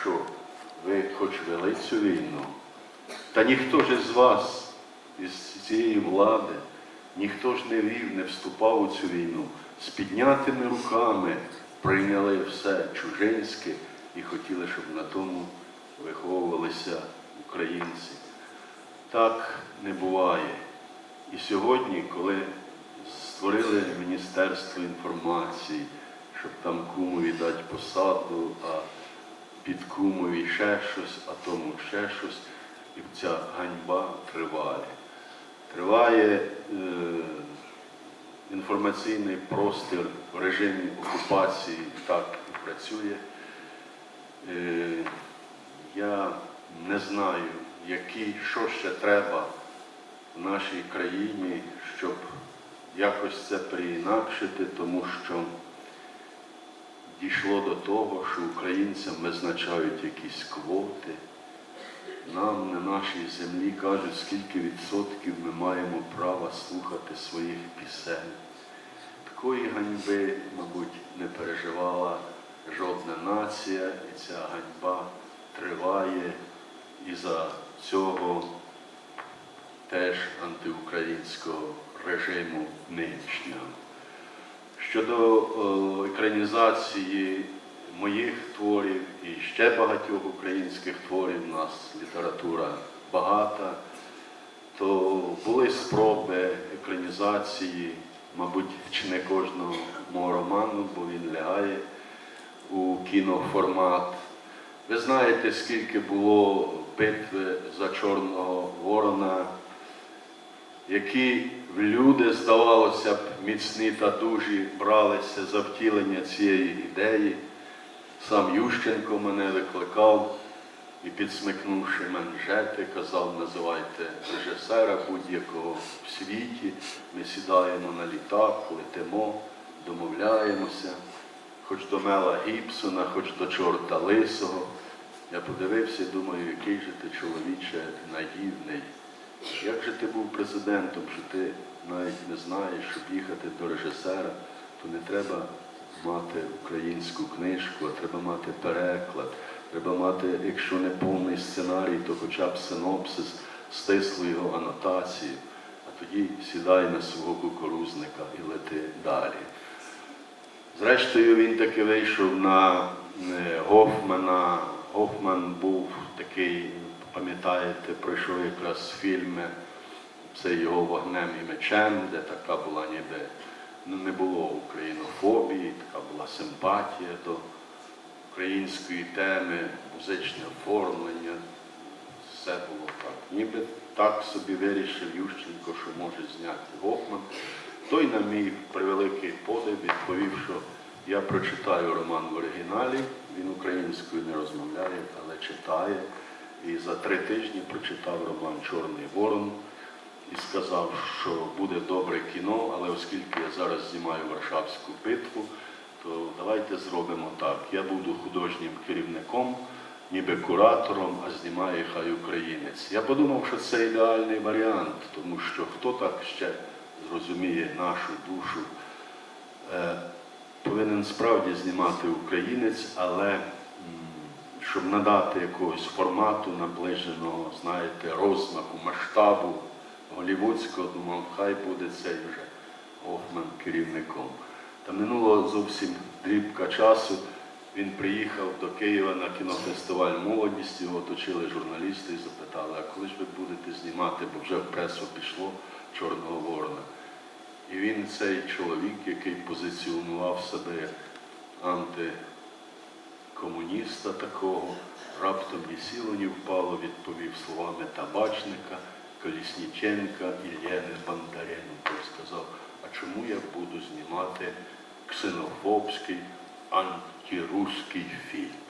Що, ви хоч вели цю війну? Та ніхто ж із вас, із цієї влади, ніхто ж не вів, не вступав у цю війну. З піднятими руками прийняли все чужинське і хотіли, щоб на тому виховувалися українці. Так не буває. І сьогодні, коли створили Міністерство інформації, щоб там кумові дати посаду, а під кумові ще щось, а тому ще щось, і ця ганьба триває. Триває е, інформаційний простір в режимі окупації, так і працює. Е, я не знаю, які, що ще треба в нашій країні, щоб якось це приінакшити, тому що дійшло до того, що українцям визначають якісь квоти. Нам на нашій землі кажуть, скільки відсотків ми маємо права слухати своїх пісень. Такої ганьби, мабуть, не переживала жодна нація, і ця ганьба триває і за цього теж антиукраїнського режиму нинішнього. Щодо екранізації моїх творів і ще багатьох українських творів, у нас література багата, то були спроби екранізації, мабуть, чи не кожного мого роману, бо він лягає у кіноформат. Ви знаєте, скільки було битви за Чорного Ворона, які люди, здавалося б, міцні та дужі бралися за втілення цієї ідеї. Сам Ющенко мене викликав і, підсмикнувши манжети, казав, називайте режисера будь-якого в світі. Ми сідаємо на літак, летимо, домовляємося, хоч до Мела Гібсона, хоч до чорта Лисого. Я подивився і думаю, який же ти чоловіче наївний. Як же ти був президентом, що ти навіть не знаєш, щоб їхати до режисера, то не треба мати українську книжку, а треба мати переклад, треба мати, якщо не повний сценарій, то хоча б синопсис, стислу його анотацію, а тоді сідай на свого кукурузника і лети далі. Зрештою, він таки вийшов на е, Гофмана. Гофман був такий, пам'ятаєте, пройшов якраз фільми, це його вогнем і мечем, де така була ніби, ну не було українофобії, така була симпатія до української теми, музичне оформлення. Все було так. Ніби так собі вирішив Ющенко, що може зняти Гофман. Той, на мій превеликий подив, відповів, що я прочитаю роман в оригіналі, він українською не розмовляє, але читає. І за три тижні прочитав роман Чорний Ворон і сказав, що буде добре кіно, але оскільки я зараз знімаю Варшавську битву, то давайте зробимо так. Я буду художнім керівником, ніби куратором, а знімає хай українець. Я подумав, що це ідеальний варіант, тому що хто так ще зрозуміє нашу душу, е, повинен справді знімати українець, але щоб надати якогось формату наближеного, знаєте, розмаху, масштабу голівудського, думав, хай буде цей вже Гофман керівником. Та минуло зовсім дрібка часу. Він приїхав до Києва на кінофестиваль Молодість, його оточили журналісти і запитали, а коли ж ви будете знімати, бо вже в пресу пішло Чорного Ворона. І він цей чоловік, який позиціонував себе як антикомуніста такого, раптом ні сіло, ні впало, відповів словами табачника, Колісніченка Ільєни Бондаренко. Сказав, а чому я буду знімати ксенофобський антируський фільм?